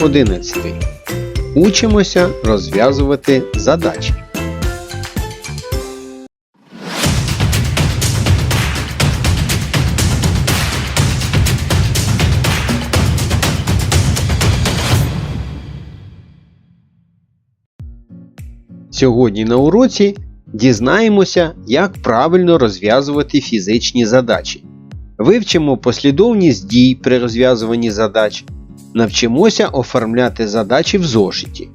Урок 11. Учимося розв'язувати задачі. Сьогодні на уроці дізнаємося, як правильно розв'язувати фізичні задачі. Вивчимо послідовність дій при розв'язуванні задач. Навчимося оформляти задачі в зошиті.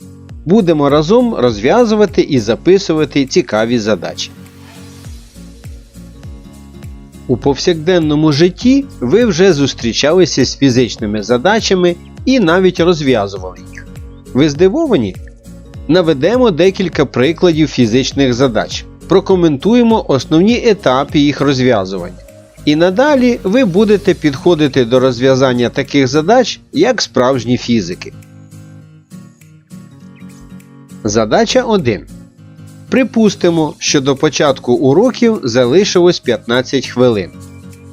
Будемо разом розв'язувати і записувати цікаві задачі. У повсякденному житті ви вже зустрічалися з фізичними задачами і навіть розв'язували їх. Ви здивовані? Наведемо декілька прикладів фізичних задач. Прокоментуємо основні етапи їх розв'язування. І надалі ви будете підходити до розв'язання таких задач як справжні фізики. Задача 1. Припустимо, що до початку уроків залишилось 15 хвилин.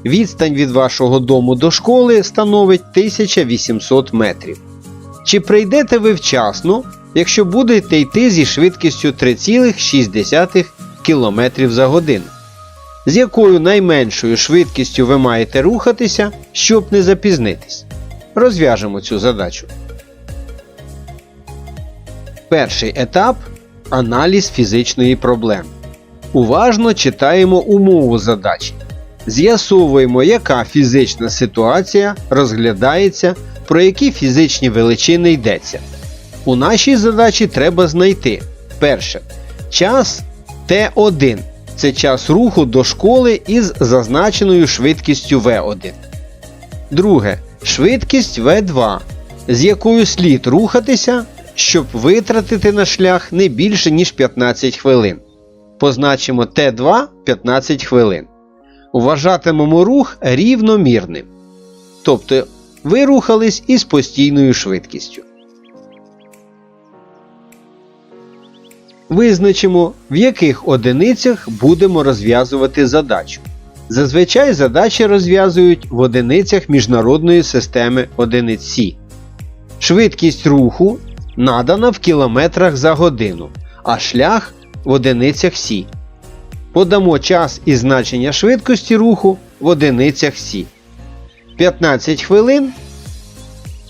Відстань від вашого дому до школи становить 1800 метрів. Чи прийдете ви вчасно, якщо будете йти зі швидкістю 3,6 км за годину? З якою найменшою швидкістю ви маєте рухатися, щоб не запізнитись? Розв'яжемо цю задачу. Перший етап аналіз фізичної проблеми. Уважно читаємо умову задачі. З'ясовуємо, яка фізична ситуація розглядається, про які фізичні величини йдеться. У нашій задачі треба знайти перше час Т1 це час руху до школи із зазначеною швидкістю V1. Друге швидкість V2, з якою слід рухатися, щоб витратити на шлях не більше ніж 15 хвилин. Позначимо Т2 15 хвилин. Вважатимемо рух рівномірним. Тобто ви рухались із постійною швидкістю. Визначимо, в яких одиницях будемо розв'язувати задачу. Зазвичай задачі розв'язують в одиницях міжнародної системи одиниць Сі. Швидкість руху надана в кілометрах за годину, а шлях в одиницях Сі. Подамо час і значення швидкості руху в одиницях Сі. 15 хвилин.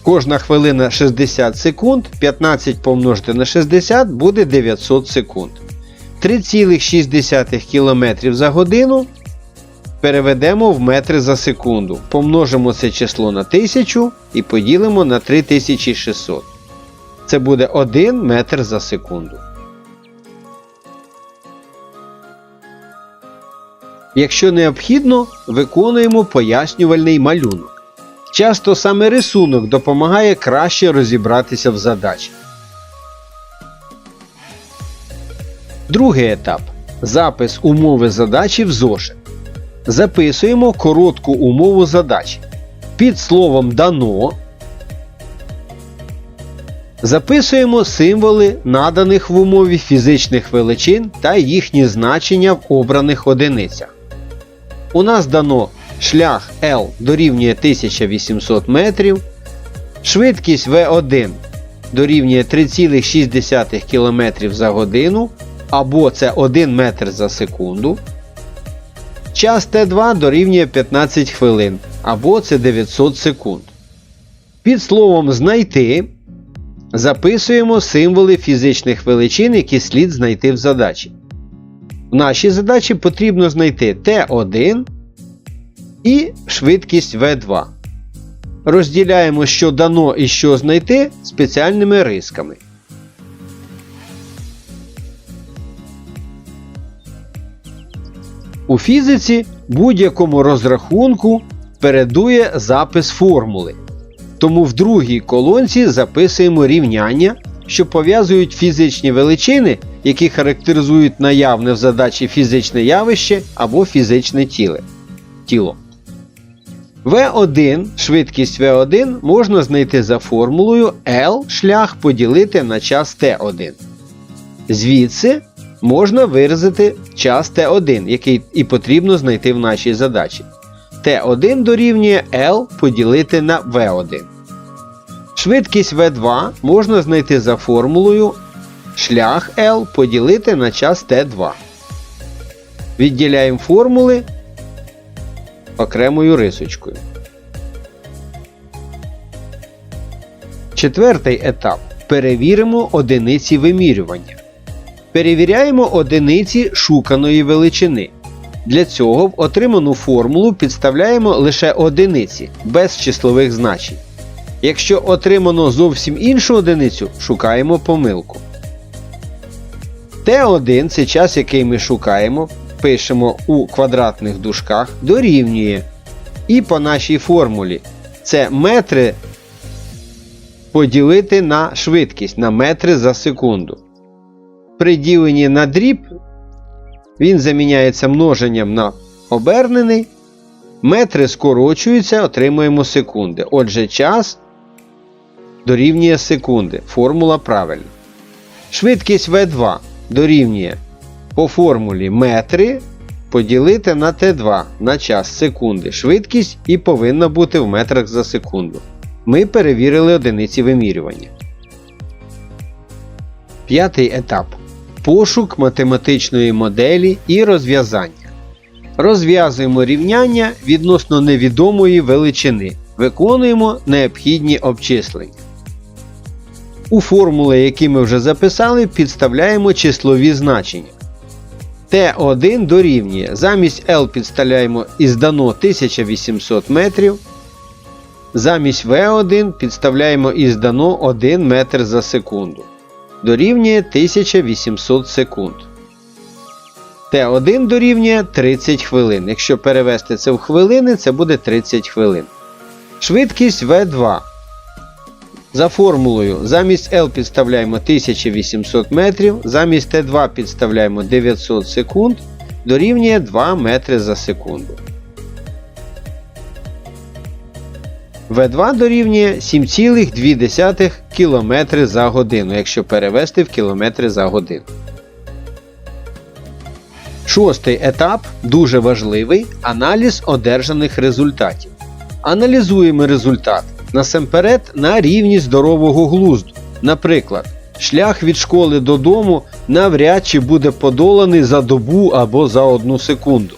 Кожна хвилина 60 секунд, 15 помножити на 60 буде 900 секунд. 3,6 км за годину переведемо в метри за секунду. Помножимо це число на 1000 і поділимо на 3600. Це буде 1 метр за секунду. Якщо необхідно, виконуємо пояснювальний малюнок. Часто саме рисунок допомагає краще розібратися в задачі. Другий етап. Запис умови задачі в зошит. Записуємо коротку умову задачі. Під словом дано записуємо символи наданих в умові фізичних величин та їхні значення в обраних одиницях. У нас дано шлях L дорівнює 1800 метрів, швидкість V1 дорівнює 3,6 км за годину, або це 1 метр за секунду. Час Т2 дорівнює 15 хвилин, або це 900 секунд. Під словом знайти записуємо символи фізичних величин, які слід знайти в задачі. В нашій задачі потрібно знайти Т1 і швидкість V2. Розділяємо, що дано і що знайти спеціальними рисками. У фізиці будь-якому розрахунку передує запис формули. Тому в другій колонці записуємо рівняння, що пов'язують фізичні величини, які характеризують наявне в задачі фізичне явище або фізичне тіло. V1, швидкість V1 можна знайти за формулою L шлях поділити на час T1. Звідси можна виразити час T1, який і потрібно знайти в нашій задачі. T1 дорівнює L поділити на V1. Швидкість V2 можна знайти за формулою шлях L поділити на час T2. Відділяємо формули окремою рисочкою. Четвертий етап. Перевіримо одиниці вимірювання. Перевіряємо одиниці шуканої величини. Для цього в отриману формулу підставляємо лише одиниці без числових значень. Якщо отримано зовсім іншу одиницю, шукаємо помилку. Т1 це час, який ми шукаємо, пишемо у квадратних дужках, дорівнює. І по нашій формулі це метри поділити на швидкість на метри за секунду. При діленні на дріб він заміняється множенням на обернений. Метри скорочуються, отримуємо секунди. Отже, час дорівнює секунди. Формула правильна. Швидкість V2 дорівнює по формулі метри поділити на Т2 на час секунди. Швидкість і повинна бути в метрах за секунду. Ми перевірили одиниці вимірювання. П'ятий етап. Пошук математичної моделі і розв'язання. Розв'язуємо рівняння відносно невідомої величини. Виконуємо необхідні обчислення. У формули, які ми вже записали, підставляємо числові значення. Т1 дорівнює. Замість L підставляємо із дано 1800 метрів. Замість V1 підставляємо із дано 1 метр за секунду. Дорівнює 1800 секунд. Т1 дорівнює 30 хвилин. Якщо перевести це в хвилини, це буде 30 хвилин. Швидкість V2. За формулою замість L підставляємо 1800 метрів, замість Т2 підставляємо 900 секунд, дорівнює 2 метри за секунду. В2 дорівнює 7,2 км за годину, якщо перевести в кілометри за годину. Шостий етап дуже важливий аналіз одержаних результатів. Аналізуємо результат насамперед на рівні здорового глузду. Наприклад, шлях від школи додому навряд чи буде подоланий за добу або за одну секунду.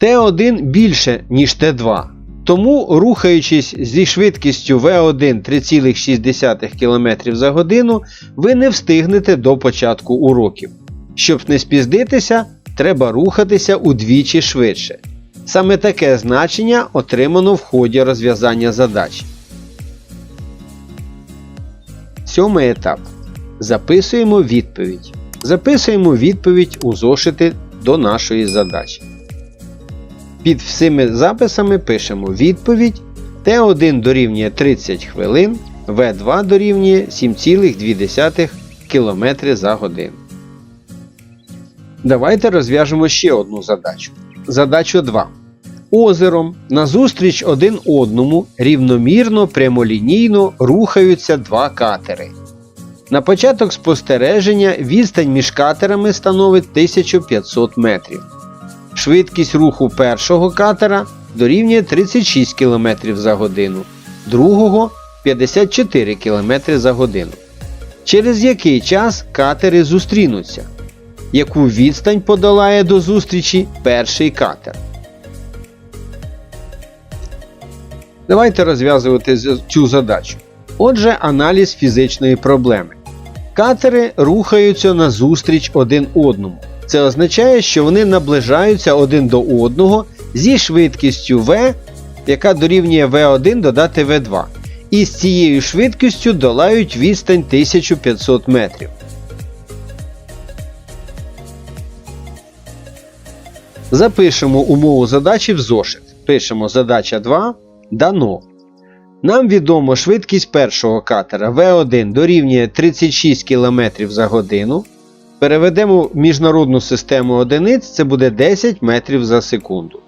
Т1 більше, ніж Т2. Тому, рухаючись зі швидкістю V1 3,6 км за годину, ви не встигнете до початку уроків. Щоб не спіздитися, треба рухатися удвічі швидше. Саме таке значення отримано в ході розв'язання задач. Сьомий етап. Записуємо відповідь. Записуємо відповідь у зошити до нашої задачі. Під всіми записами пишемо відповідь. Т1 дорівнює 30 хвилин, В2 дорівнює 7,2 км за годину. Давайте розв'яжемо ще одну задачу. Задачу 2. Озером назустріч один одному рівномірно прямолінійно рухаються два катери. На початок спостереження відстань між катерами становить 1500 метрів. Швидкість руху першого катера дорівнює 36 км за годину, другого 54 км за годину. Через який час катери зустрінуться? Яку відстань подолає до зустрічі перший катер? Давайте розв'язувати цю задачу. Отже, аналіз фізичної проблеми. Катери рухаються назустріч один одному. Це означає, що вони наближаються один до одного зі швидкістю v, яка дорівнює v1 додати v2. І з цією швидкістю долають відстань 1500 метрів. Запишемо умову задачі в зошит. Пишемо задача 2. Дано. Нам відомо швидкість першого катера V1 дорівнює 36 км за годину. Переведемо в міжнародну систему одиниць, це буде 10 метрів за секунду.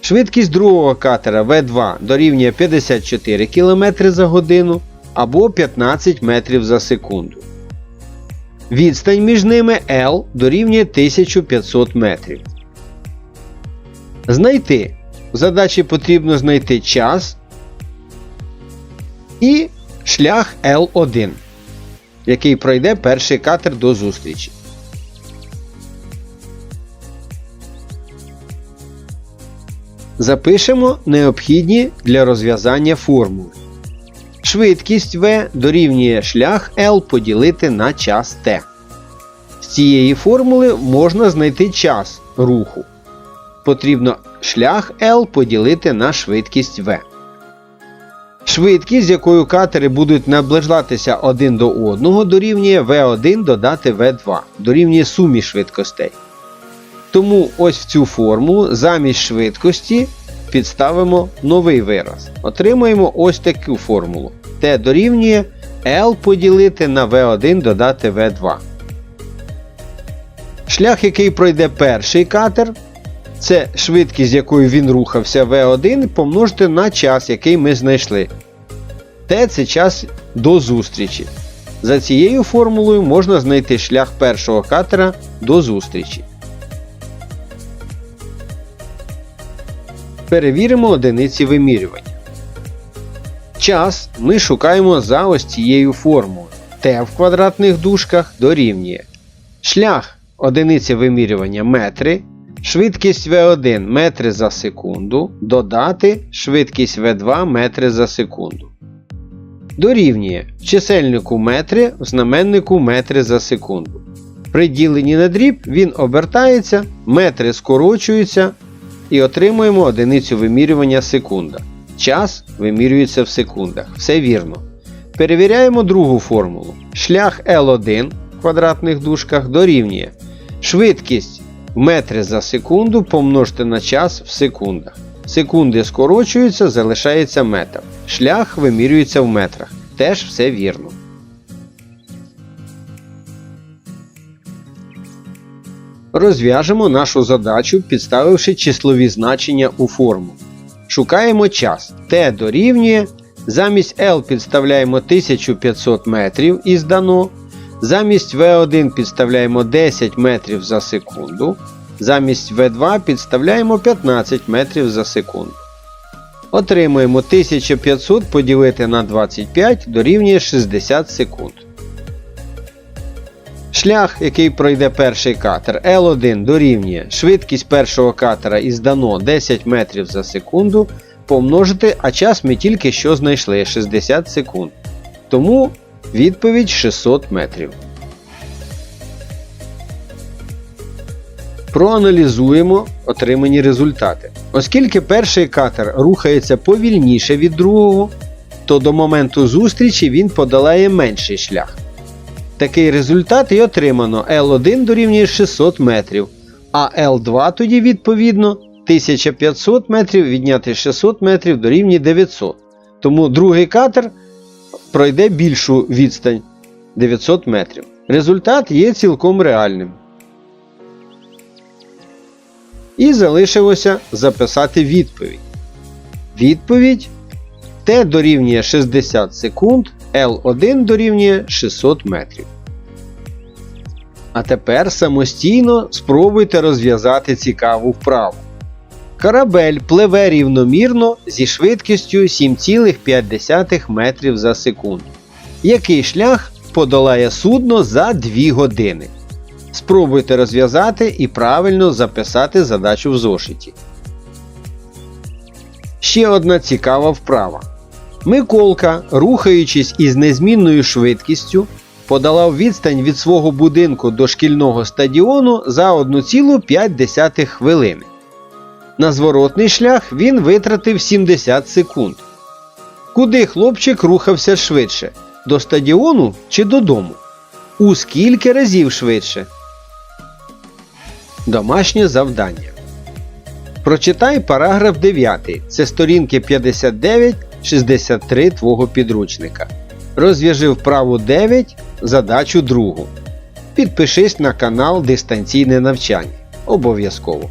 Швидкість другого катера V2 дорівнює 54 км за годину або 15 метрів за секунду. Відстань між ними L дорівнює 1500 метрів. Знайти. В задачі потрібно знайти час і шлях L1, який пройде перший катер до зустрічі. Запишемо необхідні для розв'язання формули. Швидкість v дорівнює шлях L поділити на час t. З цієї формули можна знайти час руху. Потрібно шлях L поділити на швидкість v. Швидкість, з якою катери будуть наближатися один до одного, дорівнює v1 додати v2, дорівнює сумі швидкостей. Тому ось в цю формулу замість швидкості підставимо новий вираз. Отримуємо ось таку формулу. T дорівнює L поділити на v1 додати v2. Шлях, який пройде перший катер, це швидкість, з якою він рухався v1, помножити на час, який ми знайшли. T це час до зустрічі. За цією формулою можна знайти шлях першого катера до зустрічі. Перевіримо одиниці вимірювання. Час ми шукаємо за ось цією формулою. T в квадратних дужках дорівнює. Шлях одиниці вимірювання метри, швидкість V1 метри за секунду, додати швидкість V2 метри за секунду. Дорівнює чисельнику метри, в знаменнику метри за секунду. При діленні на дріб він обертається, метри скорочуються і отримуємо одиницю вимірювання секунда. Час вимірюється в секундах. Все вірно. Перевіряємо другу формулу. Шлях L1 в квадратних дужках дорівнює швидкість метри за секунду помножити на час в секундах. Секунди скорочуються, залишається метр. Шлях вимірюється в метрах. Теж все вірно. Розв'яжемо нашу задачу, підставивши числові значення у форму. Шукаємо час. T дорівнює. Замість L підставляємо 1500 метрів із дано. Замість V1 підставляємо 10 метрів за секунду. Замість V2 підставляємо 15 метрів за секунду. Отримуємо 1500 поділити на 25 дорівнює 60 секунд. Шлях, який пройде перший катер L1 дорівнює швидкість першого катера із дано 10 метрів за секунду помножити, а час ми тільки що знайшли 60 секунд. Тому відповідь 600 метрів. Проаналізуємо отримані результати. Оскільки перший катер рухається повільніше від другого, то до моменту зустрічі він подолає менший шлях. Такий результат і отримано L1 дорівнює 600 метрів, а L2 тоді відповідно 1500 метрів відняти 600 метрів дорівнює 900. Тому другий катер пройде більшу відстань 900 метрів. Результат є цілком реальним. І залишилося записати відповідь. Відповідь Т дорівнює 60 секунд, L1 дорівнює 600 метрів. А тепер самостійно спробуйте розв'язати цікаву вправу. Корабель пливе рівномірно зі швидкістю 7,5 метрів за секунду. Який шлях подолає судно за 2 години? Спробуйте розв'язати і правильно записати задачу в зошиті. Ще одна цікава вправа. Миколка, рухаючись із незмінною швидкістю, подолав відстань від свого будинку до шкільного стадіону за 1,5 хвилини. На зворотний шлях він витратив 70 секунд. Куди хлопчик рухався швидше? До стадіону чи додому? У скільки разів швидше? Домашнє завдання. Прочитай параграф 9. Це сторінки 59-63 твого підручника. Розв'яжи вправу 9, задачу 2. Підпишись на канал Дистанційне навчання. Обов'язково.